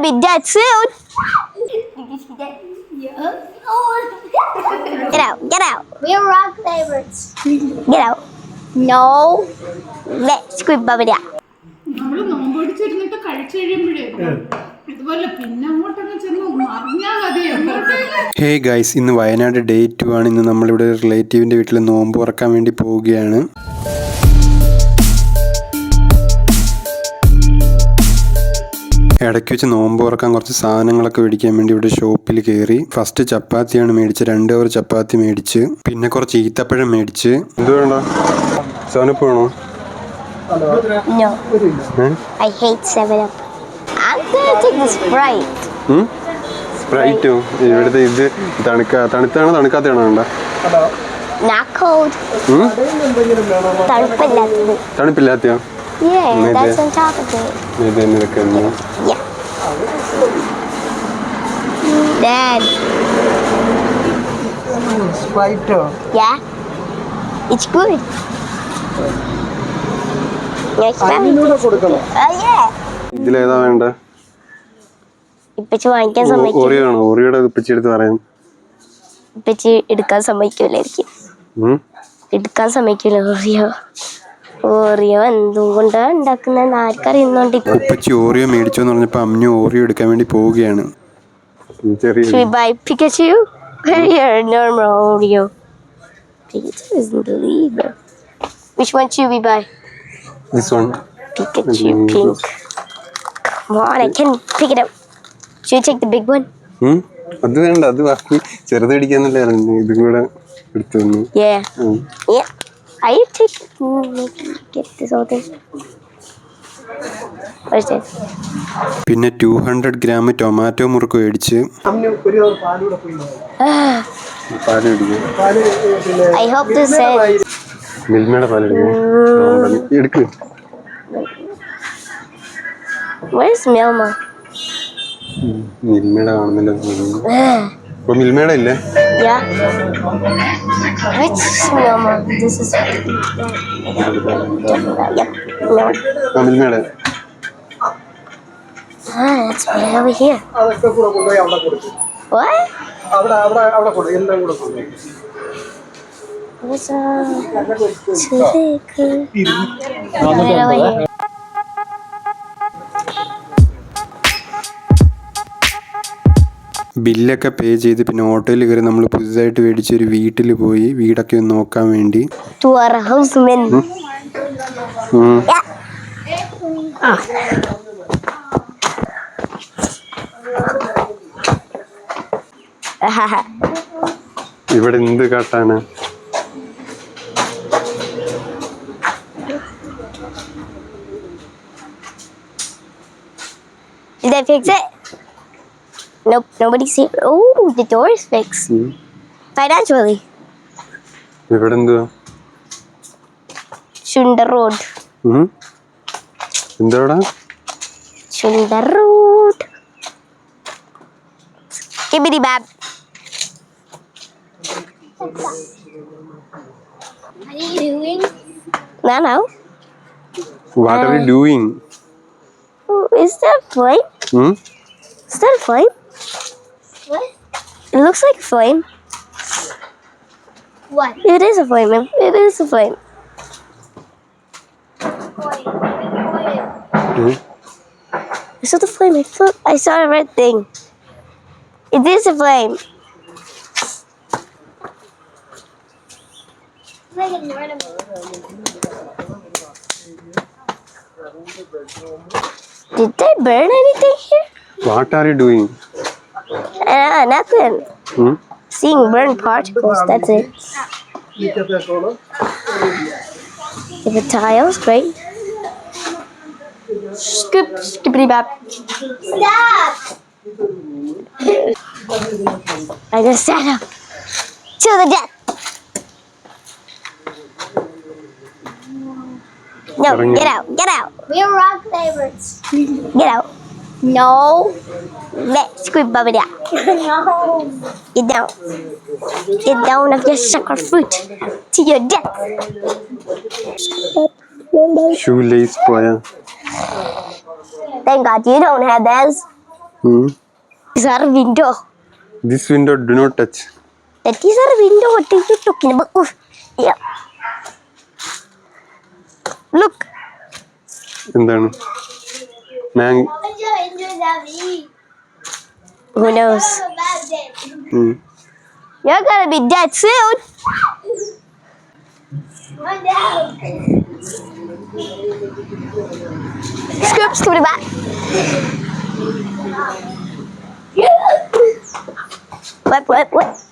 gonna be dead soon. Get out, get out, We're rock favorites. get out. No. Let's squid bubble നമ്മൾ നോമ്പടിച്ചിരുന്നിട്ട് കഴിച്ചു കഴിയുമ്പോഴേ ഇതുപോലെ പിന്നെ അങ്ങോട്ടൊക്കെ ചെന്ന് മറിഞ്ഞാ മതി ഹേ ഗൈസ് ഇന്ന് വയനാട് ഡേ ടു ആണ് ഇന്ന് നമ്മളിവിടെ റിലേറ്റീവിന്റെ വീട്ടിൽ നോമ്പ് ഉറക്കാൻ വേണ്ടി പോവുകയാണ് ഇടയ്ക്ക് വെച്ച് നോമ്പ് തുറക്കാൻ കുറച്ച് സാധനങ്ങളൊക്കെ മേടിക്കാൻ വേണ്ടി ഇവിടെ ഷോപ്പിൽ കയറി. ഫസ്റ്റ് ചപ്പാത്തിയാണ് മേടിച്ച് രണ്ട് ഓവർ ചപ്പാത്തി മേടിച്ച്. പിന്നെ കുറച്ച് ഈത്തപ്പഴം മേടിച്ച്. എന്ത് വേണ്ട? സാധനപ്പ് വേണോ? No. I hate 7 Up. I'm gonna take the Sprite. സ്പ്രൈറ്റോ ഇവിടുത്തെ ഇത് തണുക്ക തണുത്താണോ തണുക്കാത്തയാണോ വേണ്ട. തണുപ്പില്ലാത്തയോ? Yeah, Maybe. that's on top of it. Maybe I'm gonna come here. Yeah. Dad, Spider. yeah? It's good. Oh, yeah. ഇതിലേതാ വേണ്ട ഇപ്പച്ചി വാങ്ങിക്കാൻ ഓ- സമ്മതിക്കും ഓറിയോ ആണോ ഓറിയോടെ ഇപ്പച്ചി എടുത്ത് പറയാം ഇപ്പച്ചി എടുക്കാൻ സമ്മതിക്കൂലായിരിക്കും? എടുക്കാൻ സമ്മതിക്കൂല ഓറിയോ ഓറിയോ എന്തുകൊണ്ടാണ് ഉണ്ടാക്കുന്നതെന്ന് ആർക്കറിയുന്നോണ്ട് ഉപ്പച്ചി ഓറിയോ മേടിച്ചോ എന്ന് പറഞ്ഞപ്പോ അമ്മ ഓറിയോ എടുക്കാൻ വേണ്ടി പോവുകയാണ്. അത് വേണ്ട അത് ബാക്കി ചെറുതടിക്കാന്നല്ലേ ഇതും കൂടെ എടുത്തു I take get this whole thing. What is this? പിന്നെ two hundred gram tomato murukku മേടിച്ച് this says മിൽമയുടെ പാൽ എടുക്കും? മിൽമയുടെ കാണുന്നില്ല ഇപ്പൊ മിൽമയുടെ ഇല്ലേ Yeah. Which Milma? This is yep. No. മിൽമയുടെ Ah, it's right over here. അതൊക്കെ കൂടെ കൊണ്ടുപോയി അവിടെ കൊടുക്കും What? അവിടെ അവിടെ അവിടെ കൊടുക്കും എല്ലാം കൂടെ കൊണ്ടുപോയി What's up? Right over here. ബില്ലൊക്കെ പേ ചെയ്ത് പിന്നെ ഓട്ടോയിൽ കയറി നമ്മൾ പുതുതായിട്ട് മേടിച്ച ഒരു വീട്ടിൽ പോയി വീടൊക്കെ ഒന്ന് നോക്കാൻ വേണ്ടി. ഇവിടെ എന്ത് കാട്ടാണ്? Did fix fix. it? Nope, nobody's here. Oh, the door is fixed. ഉം. Financially. ഇവിടെ എന്തുവാ Shunda Road. ഉം? എന്താടാ Shunda Road. Gibbity bab. What are you doing? No, no. What are you doing Oh, is that a flame? Is that a flame? What? It looks like a flame. What? It is a flame. It is a flame. Mm -hmm. I saw the flame. I saw, I saw a red thing. It is a flame. Did they burn anything here? What are you doing? Uh, nothing. Hmm? Seeing burnt particles, that's it. If the tiles, great. Scoop, skippity bap. Stop! I just sat up to the death. No, get out, get out. We're rock favorites. Get out. No, let's squid bubble down. no. Get down. Get down of your sucker fruit to your death. Shoe lace പോയ Thank God you don't have those. These are window. This window do not touch. That is our window. What are you talking about? Oof. Yeah. Look. എന്താണ് Mang Who knows? Mm. You're gonna be dead soon. Scoops coming back. What? What? What?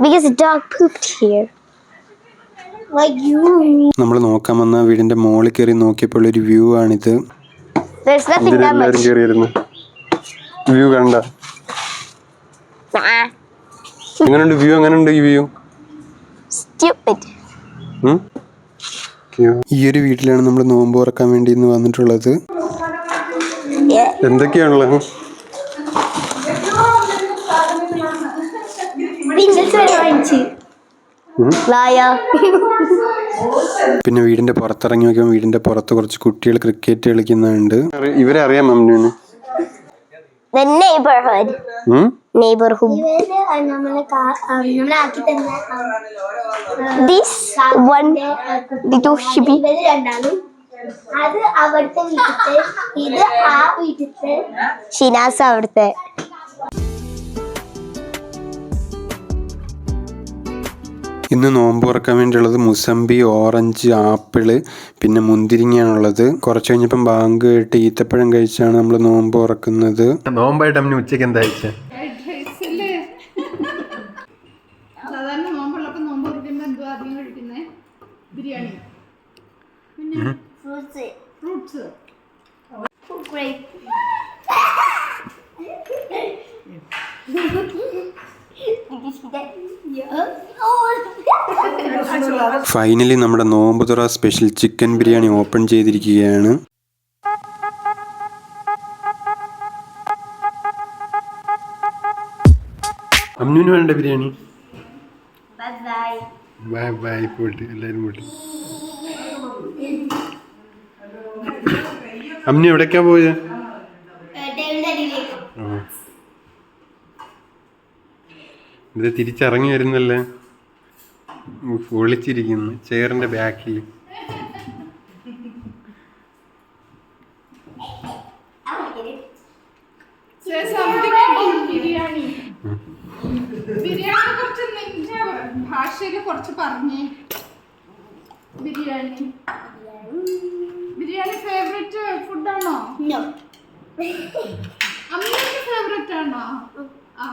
Because the dog pooped here. നമ്മൾ നോക്കാൻ വന്ന വീടിന്റെ മോളിൽ കയറി നോക്കിയപ്പോൾ ഒരു view ആണിത്. Much. കയറിയിരുന്നു വ്യൂ കണ്ട. എങ്ങനെയുണ്ട് വ്യൂ? എങ്ങനെയുണ്ട് ഈ വ്യൂ. ഈ ഒരു വീട്ടിലാണ് നമ്മൾ നോമ്പ് തുറക്കാൻ വേണ്ടി ഇന്ന് വന്നിട്ടുള്ളത്. എന്തൊക്കെയാണുള്ളത്? Liar. പിന്നെ വീടിന്റെ പുറത്തിറങ്ങി നോക്കിയപ്പോൾ വീടിന്റെ പുറത്ത് കുറച്ച് കുട്ടികൾ ക്രിക്കറ്റ് കളിക്കുന്നുണ്ട്. ഇവരെ അറിയാം മമ്മിന് The neighborhood. Neighborhood. This one അത് അവിടുത്തെ വീട്ടിലത്തെ ഇത് ആ വീട്ടിലത്തെ. ഷിനാസ് അവിടുത്തെ. ഇന്ന് നോമ്പ് തുറക്കാൻ വേണ്ടിയുള്ളത് മുസമ്പി ഓറഞ്ച് ആപ്പിൾ പിന്നെ മുന്തിരിങ്ങയാണുള്ളത്. കുറച്ച് കഴിഞ്ഞപ്പം ബാങ്ക് കേട്ട്. ഈത്തപ്പഴം കഴിച്ചാണ് നമ്മൾ നോമ്പ് തുറക്കുന്നത്. നോമ്പായിട്ട് അമ്മ ഉച്ചയ്ക്ക് എന്താ കഴിച്ചത് ഫ്രൈഡ് ഫൈനലി നമ്മുടെ നോമ്പ് സ്പെഷ്യൽ ചിക്കൻ ബിരിയാണി ഓപ്പൺ ചെയ്തിരിക്കുകയാണ്. അമ്മുവിന് വേണ്ട ബിരിയാണി. ബൈ ബൈ പോയിട്ട് എല്ലാവരും പോയിട്ട്. അമ്മ എവിടേക്കാ പോയത്? ഇത് തിരിച്ചിറങ്ങി വരുന്നല്ലേ? ഒളിച്ചിരിക്കുന്നു ചെയറിന്റെ ബാക്കിൽ. ബിരിയാണി കുറച്ച് കുറിച്ച് നിന്റെ ഭാഷയിൽ കുറച്ച് പറഞ്ഞേ. ബിരിയാണി ബിരിയാണി ഫേവറേറ്റ് ഫുഡാണോ. അമ്മയുടെ ഫേവറേറ്റ് ആണോ? ആ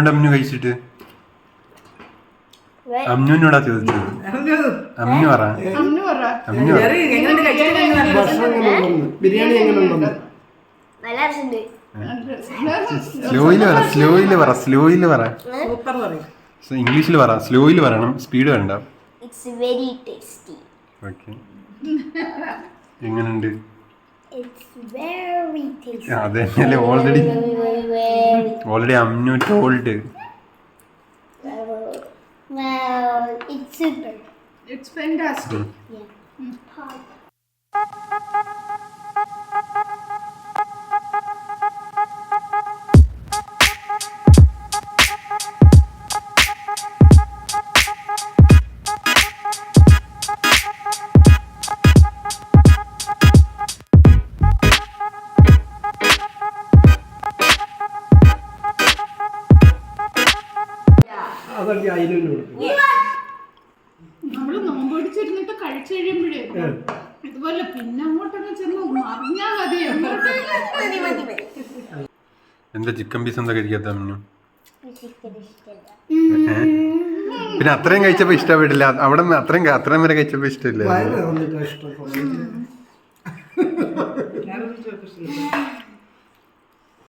എങ്ങനെയുണ്ട് അമ്മു കഴിച്ചിട്ട്? അമ്മുവിനോടാ ചോദിച്ചത്. അമ്മു പറ. അമ്മ ബിരിയാണി സ്ലോയിൽ പറ സ്ലോയിൽ പറ സ്ലോയിൽ പറ. ഇംഗ്ലീഷിൽ പറ. സ്ലോയിൽ പറയണം സ്പീഡ് വേണ്ട ഇറ്റ്സ് വെരി ടേസ്റ്റി ഓക്കെ. എങ്ങനെയുണ്ട് ഇറ്റ്സ് very അതെ already very very already Ammu told it's it's super. It's fantastic എന്താ ചിക്കൻ പീസ് എന്താ കഴിക്കാത്ത മഞ്ഞു പിന്നെ അത്രയും കഴിച്ചപ്പോ ഇഷ്ടപ്പെട്ടില്ല. അവിടെ അത്രയും അത്രയും വരെ കഴിച്ചപ്പോ ഇഷ്ടമില്ല